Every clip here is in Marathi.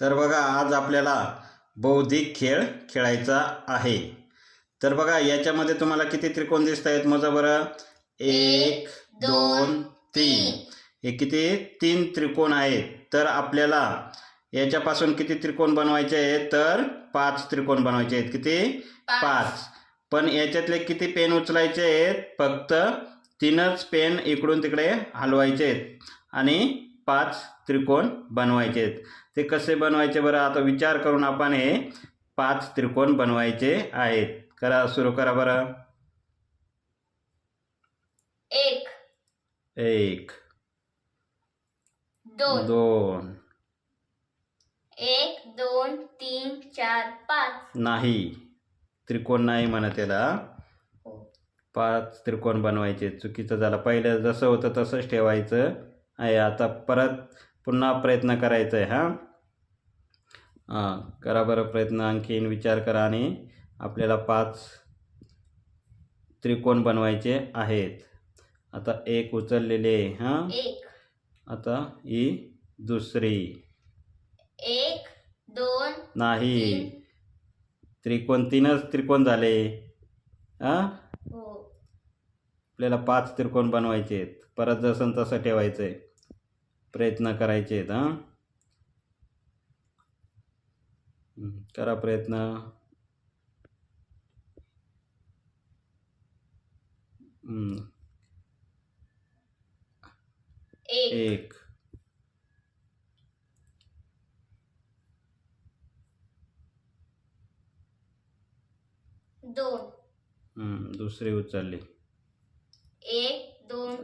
तर बघा आज आपल्याला बौद्धिक खेळ खेळायचा आहे. तर बघा याच्यामध्ये तुम्हाला किती त्रिकोण दिसत आहेत माझं बरं. एक दोन तीन. हे किती? तीन त्रिकोण आहेत. तर आपल्याला याच्यापासून किती त्रिकोण बनवायचे आहेत? तर पाच त्रिकोण बनवायचे आहेत. किती? पाच. पण याच्यातले किती पेन उचलायचे आहेत? फक्त तीनच पेन इकडून तिकडे हलवायचे आहेत. आणि पाच त्रिकोण बनवायचे आहेत. ते कसे बनवायचे? बरं आता विचार करून आपण हे पाच त्रिकोण बनवायचे आहेत. करा सुरू करा बरं. एक एक दोन दोन एक दोन तीन चार पाच. नाही. त्रिकोण नाही म्हणत त्याला पाच त्रिकोण बनवायचे चुकीचं झालं. पहिलं जसं होतं तसंच ठेवायचं. आहे. आता परत पुन्हा प्रयत्न करायचा आहे हां? हां करा बरं प्रयत्न. आणखीन विचार करा आणि आपल्याला पाच त्रिकोण बनवायचे आहेत. आता एक उचललेले हां? एक. आता ही दुसरी. एक दोन नाही. त्रिकोण तीनच त्रिकोण झाले. हां? हो. आपल्याला पाच त्रिकोण बनवायचे आहेत परत जसं तसं ठेवायचं आहे प्रयत्न करायचे आहेत हां करा प्रयत्न. एक. दोन. दुसरी उचलली.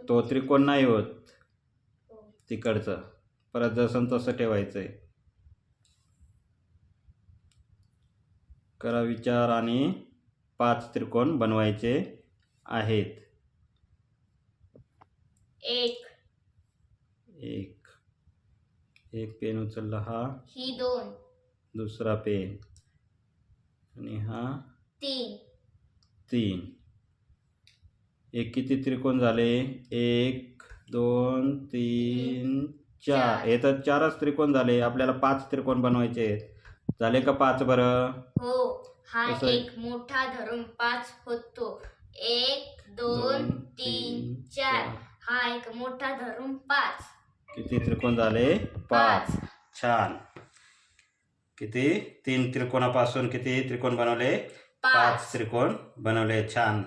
तो त्रिकोण नाही होत. तिकडचं. परत जसं तसं ठेवायचं आहे करा विचार आणि पाच त्रिकोण बनवायचे आहेत. एक. एक. एक पेन उचलला हा. ही दोन. दुसरा पेन. आणि हा तीन. तीन. एक किती त्रिकोण झाले? एक दोन तीन चार. हे तर चारच त्रिकोण झाले. आपल्याला पाच त्रिकोण बनवायचे आहेत. झाले का पाच बरं? हो. हा कसं? एक मोठा धरून पाच होतो. एक दोन तीन चार. चार. हा एक मोठा धरून पाच. किती त्रिकोण झाले? पाच. छान. किती? तीन त्रिकोणापासून किती त्रिकोण बनवले? पाच. पाच त्रिकोण बनवले. छान.